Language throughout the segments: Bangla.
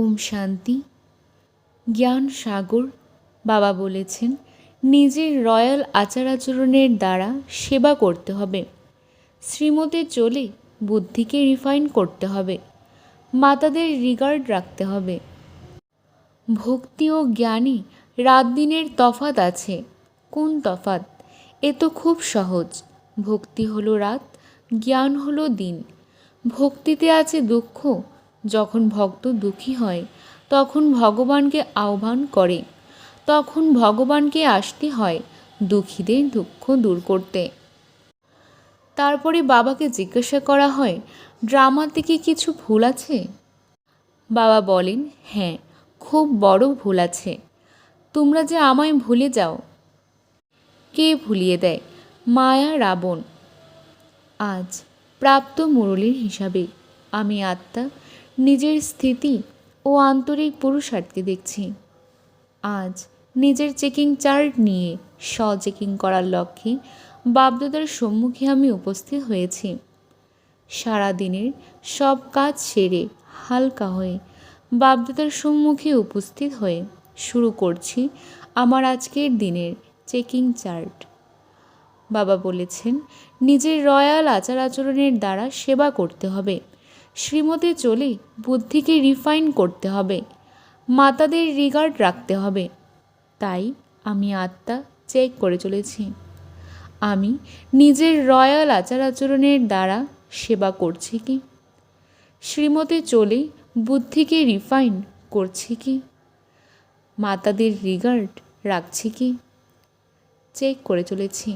ওম শান্তি। জ্ঞান সাগর, বাবা বলেছেন, নিজের রয়্যাল আচার আচরণের দ্বারা সেবা করতে হবে। শ্রীমতে চলে বুদ্ধিকে রিফাইন করতে হবে। মাতাদের রিগার্ড রাখতে হবে। ভক্তি ও জ্ঞানী রাত দিনের তফাত আছে। কোন তফাত এ তো খুব সহজ। ভক্তি হলো রাত, জ্ঞান হলো দিন। ভক্তিতে আছে দুঃখ যখন ভক্ত দুঃখী হয়, তখন ভগবানকে আহ্বান করে। তখন ভগবানকে আসতে হয় দুঃখীদের দুঃখ দূর করতে। তারপরে বাবাকে জিজ্ঞাসা করা হয় ড্রামাতে কি কিছু ভুল আছে? বাবা বলেন হ্যাঁ খুব বড় ভুল আছে। তোমরা যে আমায় ভুলে যাও। কে ভুলিয়ে দেয়? মায়া রাবণ। আজ প্রাপ্ত মুরলীর হিসাবে আমি আত্মা নিজের স্থিতি ও আন্তরিক পুরুষার্থী দেখছি। আজ নিজের চেকিং চার্ট নিয়ে স্ব চেকিং করার লক্ষ্যে বাপদাদার সম্মুখে আমি উপস্থিত হয়েছি। সারাদিনের সব কাজ সেরে হালকা হয়ে বাপদাদার সম্মুখে উপস্থিত হয়ে শুরু করছি আমার আজকের দিনের চেকিং চার্ট। বাবা বলেছেন, নিজের রয়্যাল আচার আচরণের দ্বারা সেবা করতে হবে। শ্রীমতে চলে বুদ্ধিকে রিফাইন করতে হবে, মাতাদের রিগার্ড রাখতে হবে। তাই আমি আত্মা চেক করে চলেছি। আমি নিজের রয়্যাল আচার আচরণের দ্বারা সেবা করছি কি? শ্রীমতে চলে বুদ্ধিকে রিফাইন করছি কি? মাতাদের রিগার্ড রাখছি কি? চেক করে চলেছি।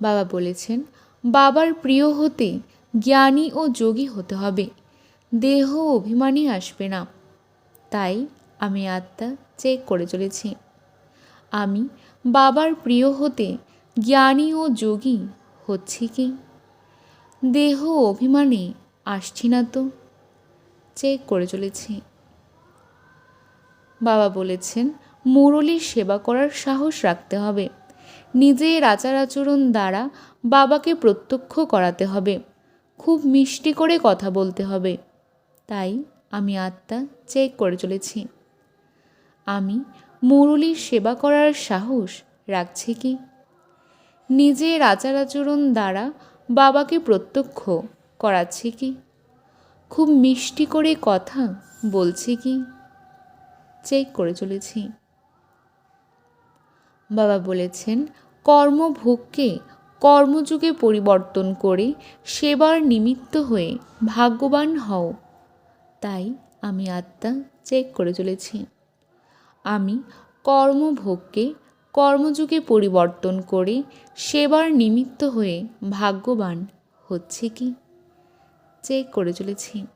বাবা বলেছেন, বাবার প্রিয় হতে জ্ঞানী ও যোগী হতে হবে। দেহ অভিমানী আসবে না। তাই আমি আত্মা চেক করে চলেছি। আমি বাবার প্রিয় হতে জ্ঞানী ও যোগী হচ্ছি কি? দেহ অভিমানে আসছি না তো? চেক করে চলেছি। বাবা বলেছেন, মুরলীর সেবা করার সাহস রাখতে হবে। নিজের আচার আচরণ দ্বারা বাবাকে প্রত্যক্ষ করাতে হবে। খুব মিষ্টি করে কথা বলতে হবে। তাই আমি আত্মা চেক করে চলেছি। আমি মুরলীর সেবা করার সাহস রাখছি কি? নিজের আচার আচরণ দ্বারা বাবাকে প্রত্যক্ষ করাচ্ছি কি? খুব মিষ্টি করে কথা বলছি কি? চেক করে চলেছি। বাবা বলেছেন, কর্মভোগকে কর্মযুগে পরিবর্তন করে সেবার নিমিত্ত হয়ে ভাগ্যবান হও। তাই আমি আত্মা চেক করে চলেছি। আমি কর্মভোগকে কর্মযুগে পরিবর্তন করে সেবার নিমিত্ত হয়ে ভাগ্যবান হচ্ছে কি? চেক করে চলেছি।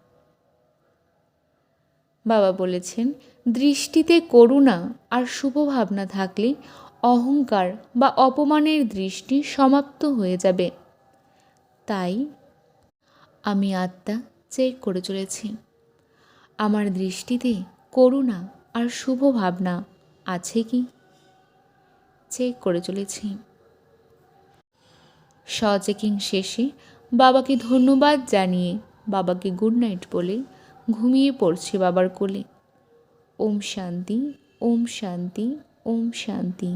বাবা বলেছেন, দৃষ্টিতে করুণা আর শুভ ভাবনা থাকলে অহংকার বা অপমানের দৃষ্টি সমাপ্ত হয়ে যাবে। তাই আমি আত্মা চেক করে চলেছি। আমার দৃষ্টিতে করুণা আর শুভ ভাবনা আছে কি? চেক করে চলেছি। স চেকিং শেষে বাবাকে ধন্যবাদ জানিয়ে বাবাকে গুড নাইট বলে ঘুমিয়ে পড়ছি বাবার কোলে। ওম শান্তি ওম শান্তি ওম শান্তি।